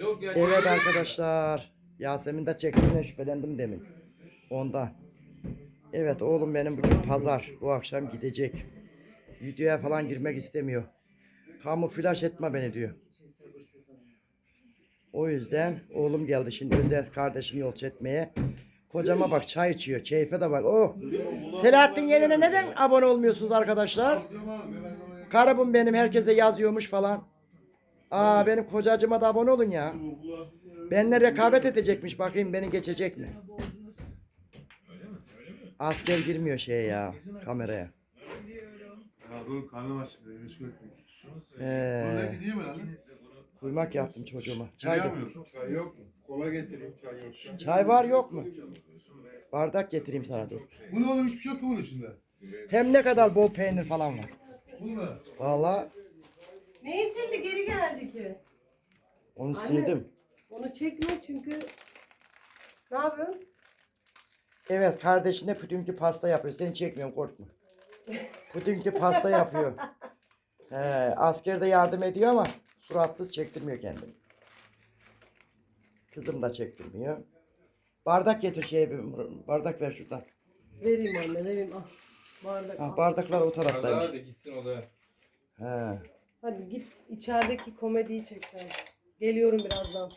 Yok ya. Evet arkadaşlar. Yasemin de çektiğine şüphelendim demin. Ondan. Evet oğlum benim bugün pazar. Bu akşam gidecek. Videoya falan girmek istemiyor. Kamuflaj etme beni diyor. O yüzden oğlum geldi şimdi özel kardeşini yolcu etmeye. Kocama bak çay içiyor. Keyfe de bak. Oh. Selahattin Yener'e neden abone olmuyorsunuz arkadaşlar? Karabım benim herkese yazıyormuş falan. Aa benim kocacıma da abone olun ya. Benimle rekabet edecekmiş. Bakayım beni geçecek mi? Asker girmiyor şeye ya kameraya. Ya dur karnım aç. Ee, mi lan? kuymak yaptım çocuğuma. Çay Çay, da-? Çay yok mu? Kola getireyim çay yok. çay var yok mu? Bardak getireyim sana dur. Bu ne oğlum hiçbir şey yok ki bunun içinde. Hem ne kadar bol peynir falan var. Bu ne? Vallahi Neyi sildi geri geldi ki? onu Anne. sildim. Onu çekme çünkü ne yapıyorsun? Evet kardeşine pudingli pasta yapıyor. Seni çekmiyorum korkma. Pudingli pasta yapıyor. He, askerde yardım ediyor ama suratsız çektirmiyor kendini. Kızım da çektirmiyor. Bardak getir şey bardak ver şuradan. Vereyim anne vereyim al. Bardak Ha, al. bardaklar o taraftaymış. hadi gitsin o da. He. Hadi git içerideki komediyi çek sen. Geliyorum birazdan.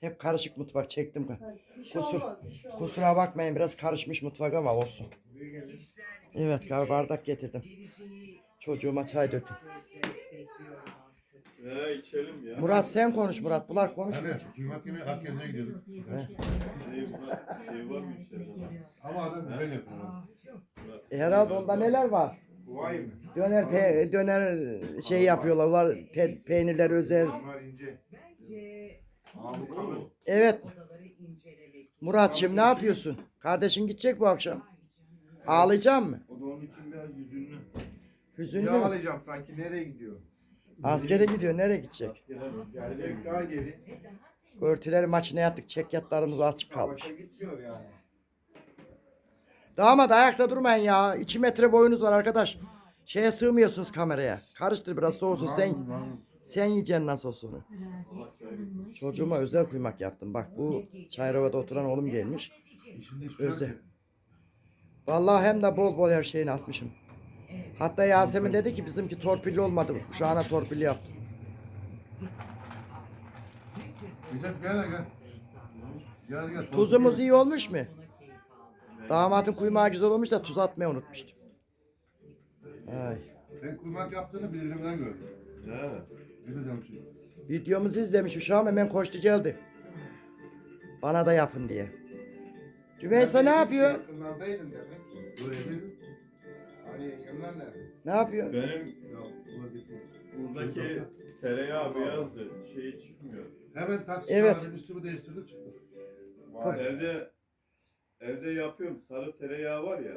Hep karışık mutfak çektim. Hadi, bir şey Kusur- olmaz. Bir şey olmaz. Kusura bakmayın biraz karışmış mutfak ama olsun. Evet kar- bardak getirdim. Çocuğuma çay dökün. Ya içelim ya. Murat sen konuş Murat. Bunlar konuşmuyor. Hadi kıymak yemeye Akkez'e gidiyorduk. Şey, Murat, şey var mı içeride? Ama adam güzel yapıyor. E, herhalde onda neler var? Vay mı? Döner pe- döner şey yapıyorlar. Onlar te- peynirler özel. Bunlar ince. Aa bu kalın. Evet. Muratçım ne yapıyorsun? Kardeşin gidecek bu akşam. Ağlayacak mı? O da onun için biraz. Hüzünlü Ya mü? alacağım sanki nereye gidiyor? Askere gidiyor. Nereye gidecek? Gelecek daha geri. Örtüleri makineye attık. Çekyatlarımız açık kalmış. Savaşa gitmiyor yani. Damat ayakta durmayın ya. 2 metre boyunuz var arkadaş. Şeye sığmıyorsunuz kameraya. Karıştır biraz soğusun. Sen sen yiyeceksin nasıl olsa onu. Çocuğuma özel kuymak yaptım. Bak bu Çayrova'da oturan oğlum gelmiş. Şey Özel. ki. Vallahi hem de bol bol her şeyini atmışım. Hatta Yasemin dedi ki bizimki torpilli olmadı. Şu ana torpilli yaptım. Mithat gel gel. Gel gel. Tuzumuz iyi olmuş mu? Damatın kuymağı güzel olmuş da tuz atmayı unutmuştum. Ay. Sen kuymak yaptığını bildirimden gördüm. Ne dedim ki? Videomuzu izlemiş uşağım hemen koştu geldi. Bana da yapın diye. Cümeysa ne yapıyor? Yakınlardaydın demek ki. Böyle mi? Hani yengemler nerede? Ne yapıyor? Benim buradaki tereyağı beyazdı. Şey çıkmıyor. Hemen taksi Evet. çağırdım üstümü değiştirdim çıktım. Evde evde yapıyorum. Sarı tereyağı var ya.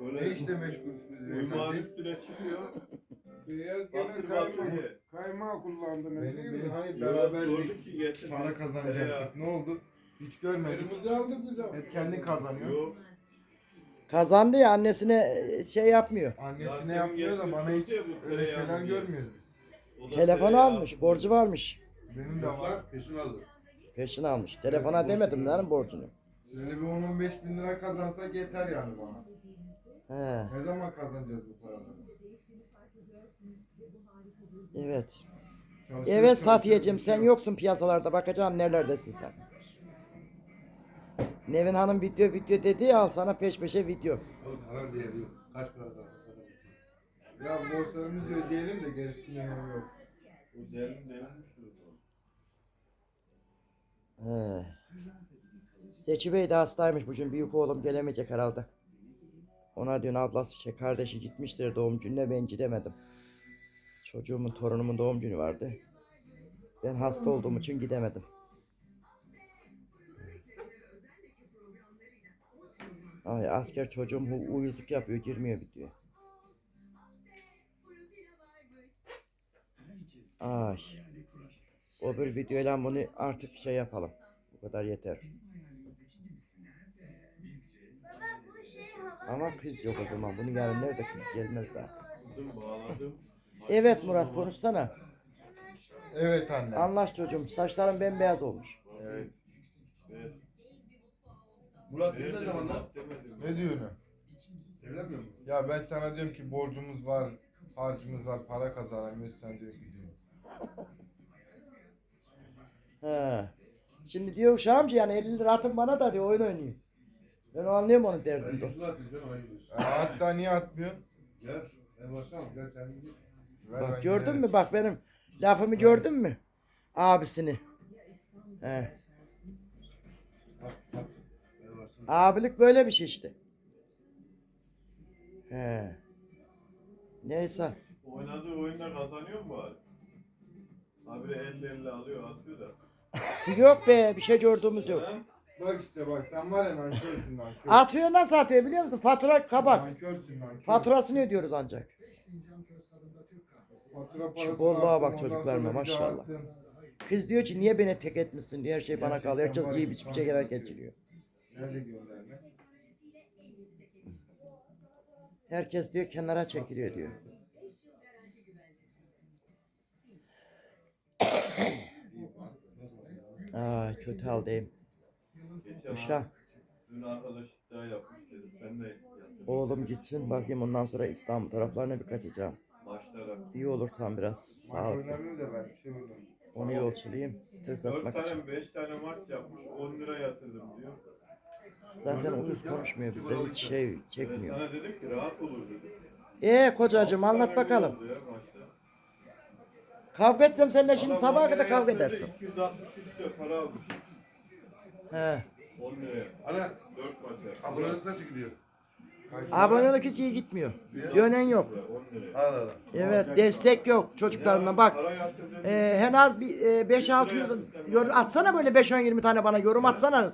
Böyle Ne işle meşgulsünüz? Kuymağın beyefendi? üstüne çıkıyor. Beyaz gene Batır kaymağı, batır kaymağı kullandınız değil beni mi? hani beraber sorduk bir ki getir. para kazanacaktık. Ne oldu? Hiç görmedim. Kırmızı aldık biz abi. Hep kendin kazanıyor. Yok. Kazandı ya annesine şey yapmıyor. Annesine Yasemin yapmıyor da bana hiç bu öyle tereyağını şeyler görmüyoruz biz. O da Telefon tereyağı almış, borcu varmış. Benim de var. Peşin hazır. Peşin almış. Telefona demedim lan borcunu. Şöyle bir 10-15 bin lira kazansak yeter yani bana. He, Ne zaman kazanacağız bu paraları? evet. Evet Satiyeciğim sen bir şey yoksun piyasalarda bakacağım nerelerdesin sen. Nevin Hanım video video dedi ya al sana peş peşe video. Oğlum para diye diyor. Kaç para kazansak Ya borçlarımızı ödeyelim de gerisinin önemi yok. O derin derinmiş o. He. Seçi Bey de hastaymış bugün büyük oğlum gelemeyecek herhalde. Ona dün ablası şey kardeşi gitmiştir doğum gününe ben gidemedim. Çocuğumun torunumun doğum günü vardı. Ben hasta olduğum için gidemedim. Ay asker çocuğum uyuzluk yapıyor girmiyor videoya. Ay. O bir videoyla bunu artık şey yapalım. Bu kadar yeter. Ama kız yok o zaman. Bunu yarın nerede kız gelmez daha. Evet Murat konuşsana. Evet anne. Anlaş çocuğum. Saçların bembeyaz olmuş. Evet. Murat ne zaman lan? Ne diyorsun? Evlenmiyor musun? Ya ben sana diyorum ki borcumuz var, harcımız var, para kazanamıyoruz. Sen diyorsun ki diyor. He. Şimdi diyor Şamcı yani 50 lira atın bana da diyor oyun oynuyor. Ben o anlıyorum onun Ben derdini. yüzünü atayım canım hatta niye atmıyorsun? Gel. En başkan gel sen git. Ver ben Bak gördün giderim. mü bak benim lafımı gördün mü? Abisini. He. Abilik böyle bir şey işte. He. Neyse. Oynadığı oyunda kazanıyor mu bari? Habire 50 50 alıyor atıyor da. Yok be bir şey gördüğümüz yok. Ha? Bak işte bak sen var ya nankörsün nankör. Atıyor nasıl atıyor biliyor musun? Fatura kabak. Nankörsün nankör. Faturasını ödüyoruz ancak. Fatura Şu bolluğa bak çocuklarına, maşallah. Kız diyor ki niye beni tek etmişsin diye her şey bana kalıyor. Herkes yiyip içip geçiriyor. Nerede gönderme? Herkes diyor kenara çekiliyor diyor. Ay kötü haldeyim. Hafta Dün arkadaş iddia yapmış dedi. Sen de yaptın. Oğlum gitsin bakayım ondan sonra İstanbul taraflarına bir kaçacağım. Maçlara. İyi olursan biraz Maç sağlıklı. oynanır da ben şey oldum. Onu yolçulayım. Stres 4 atmak için. tane 5 tane maç yapmış 10 lira yatırdım diyor. Zaten uyuz konuşmuyor bize. Hiç şey Ben çekmiyor. sana dedim ki rahat olur dedim. Ee kocacığım anlat gol bakalım. oldu ya maçta. Kavga etsem seninle şimdi Adam sabaha on kadar kavga yatırdı, edersin. 263 lira para almış. He. 10 liraya. Ana 4 maça. abonelik nasıl gidiyor? Abonelik hiç iyi gitmiyor. Dönen yok. 10 liraya. Allah Allah. Evet destek yok çocuklarına bak. Para yatırdım. Ee, en az bir e, 5-600 yorum atsana böyle 5-10-20 tane bana yorum atsana.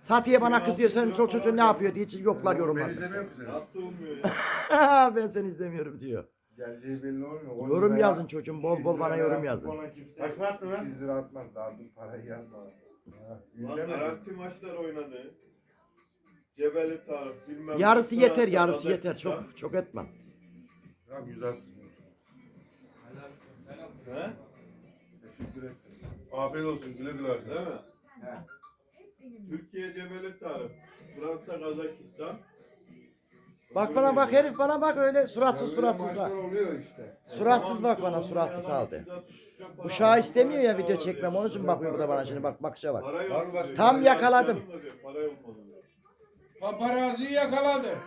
Satiye bana kızıyor sen çok çocuğun ne yapıyor diye hiç yoklar Ben yorumlarda. izlemiyorum ki seni. Nasıl olmuyor ya? ben seni izlemiyorum diyor. Geleceği belli olmuyor. On Yorum liraya- yazın çocuğum bol bol bana yorum yazın. Bana kimse Kaç mı attın lan? 100 lira atmaz. Daha dur parayı yazma. Lan garanti maçlar oynadı. Cebeli Tarık bilmem. Yarısı ne, yeter yarısı yeter Kazakistan. çok çok etmem. Ya güzelsin. He? Teşekkür ederim. Afiyet olsun güle güle. Değil mi? Türkiye Cebeli Tarık. Fransa Kazakistan. Bak bana bak herif bana bak öyle suratsız suratsız ha. maçlar oluyor işte. Suratsız bak bana suratsız halde. Uşağı istemiyor ya video çekmem onun için bakıyor bu da bana şimdi bak bakışa bak. Var diyor. Tam yakaladım. Paparazzi yakaladı.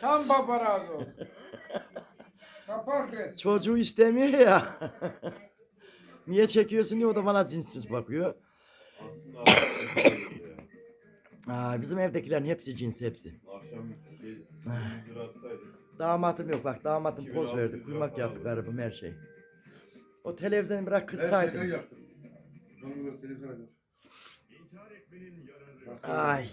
Tam paparazzi. o. Kapak resmi. Çocuğu istemiyor ya. Niye çekiyorsun diye o da bana cinsiz bakıyor. Akşam Aa, bizim evdekilerin hepsi cins hepsi. Akşam bir 100 lira atsaydık. Damatım yok bak damatım poz 2600 verdi. Kuymak para yaptı aldı. garibim her şey. O televizyonu bırak şeyden yaptım. Onu dur. Ay.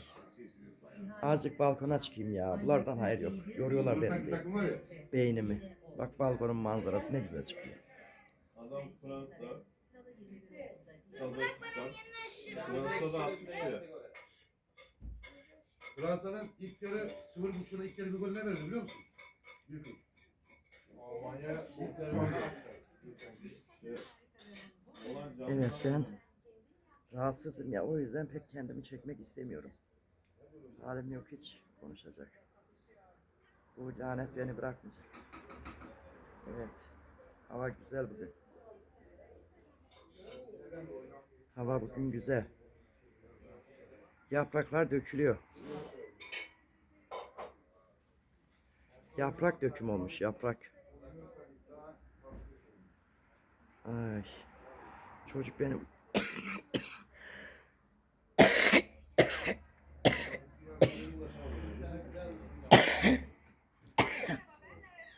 Azıcık balkona çıkayım ya. Bunlardan hayır yok. Yoruyorlar beni de. takım var ya. Beynimi. Bak balkonun manzarası ne güzel çıkıyor. Adam Fransa. Kazakistan. Fransa'da atmış ya. Fransa'nın ilk yarı sıfır buçuğuna ilk yarı bir gol ne verdi biliyor musun? Bir gol. Almanya Olan canlı Evet ben rahatsızım ya o yüzden pek kendimi çekmek istemiyorum. Halim yok hiç konuşacak. Bu lanet beni bırakmayacak. Evet. Hava güzel bugün. Hava bugün güzel. Yapraklar dökülüyor. Yaprak döküm olmuş yaprak. Ay. Çocuk beni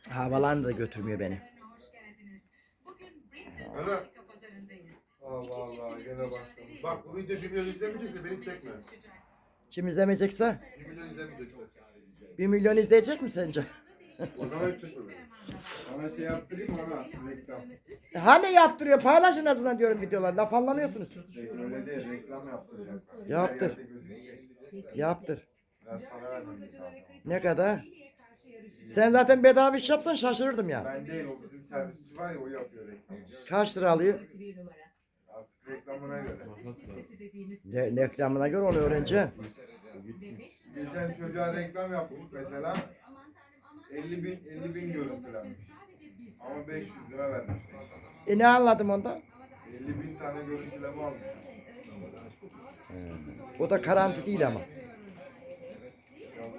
Havalan da götürmüyor beni. Ana. Allah Allah gene başlamış. Bak bu video 1 milyon izlemeyecekse beni çekme. Kim izlemeyecekse 1 milyon izlemeyecekse. 1 milyon izleyecek mi sence? Şey yaptırayım? Reklam. Hani yaptırıyor paylaşın en azından diyorum videolar. Laf anlamıyorsunuz. Öyle değil reklam yaptıracağız. Yaptır. Yaptır. Biraz para vermemiz lazım. Ne kadar? Sen zaten bedava iş yapsan şaşırırdım ya. Ben değil o bizim servisçi var ya o yapıyor reklamı. Kaç lira alıyor? Artık reklamına göre. Ne, reklamına göre onu öğreneceksin. Geçen çocuğa reklam yapmış mesela. 50 bin, 50 bin görüntülenmiş. Ama 500 lira vermiş. E ne anladım ondan? 50 bin tane görüntüleme almış. O da garanti değil ama. Ya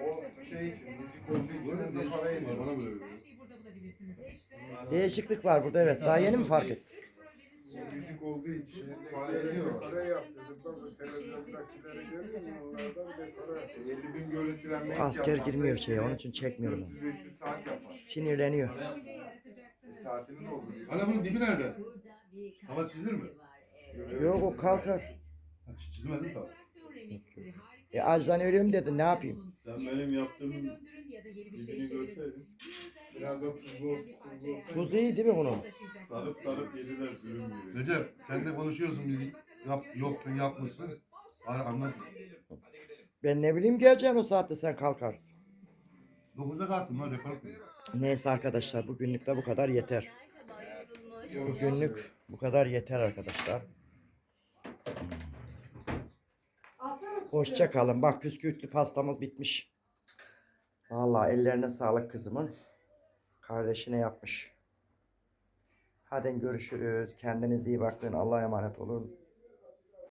o şey için, müzik olduğu için değişik para veriyor. Değişiklik var burada evet. Daha yeni mi fark ettin? Müzik olduğu için para ediyor. Para yaptırdık bak bu televizyondakilere görüyor musun? Onlardan bir de para yaptırdık. 50 bin görüntülenme Asker girmiyor şeye onun için çekmiyorum onu. 400-500 saat yapar. Sinirleniyor. Bir saatini dolduruyor. Hala bunun dibi nerede? Hava çizilir mi? Yok o kalkar. Ha, Çizmedim tabii. E acdan ölüyorum dedi ne yapayım? Sen benim yaptığım dibini görseydin. Biraz da tuzlu. Tuzlu iyi değil mi bunun? Sarıp sarıp yediler ürün gibi. Recep sen de konuşuyorsun bizi. Yap, yok ben yapmışsın. Ay, Anlat. Ben ne bileyim geleceğim o saatte sen kalkarsın. 9'da kalktım lan rekor. Neyse arkadaşlar bugünlük de bu kadar yeter. Bugünlük bu kadar yeter arkadaşlar. Hoşça kalın. Bak püskürtlü pastamız bitmiş. Vallahi ellerine sağlık kızımın. Kardeşine yapmış. Hadi görüşürüz. Kendinize iyi bakın. Allah'a emanet olun.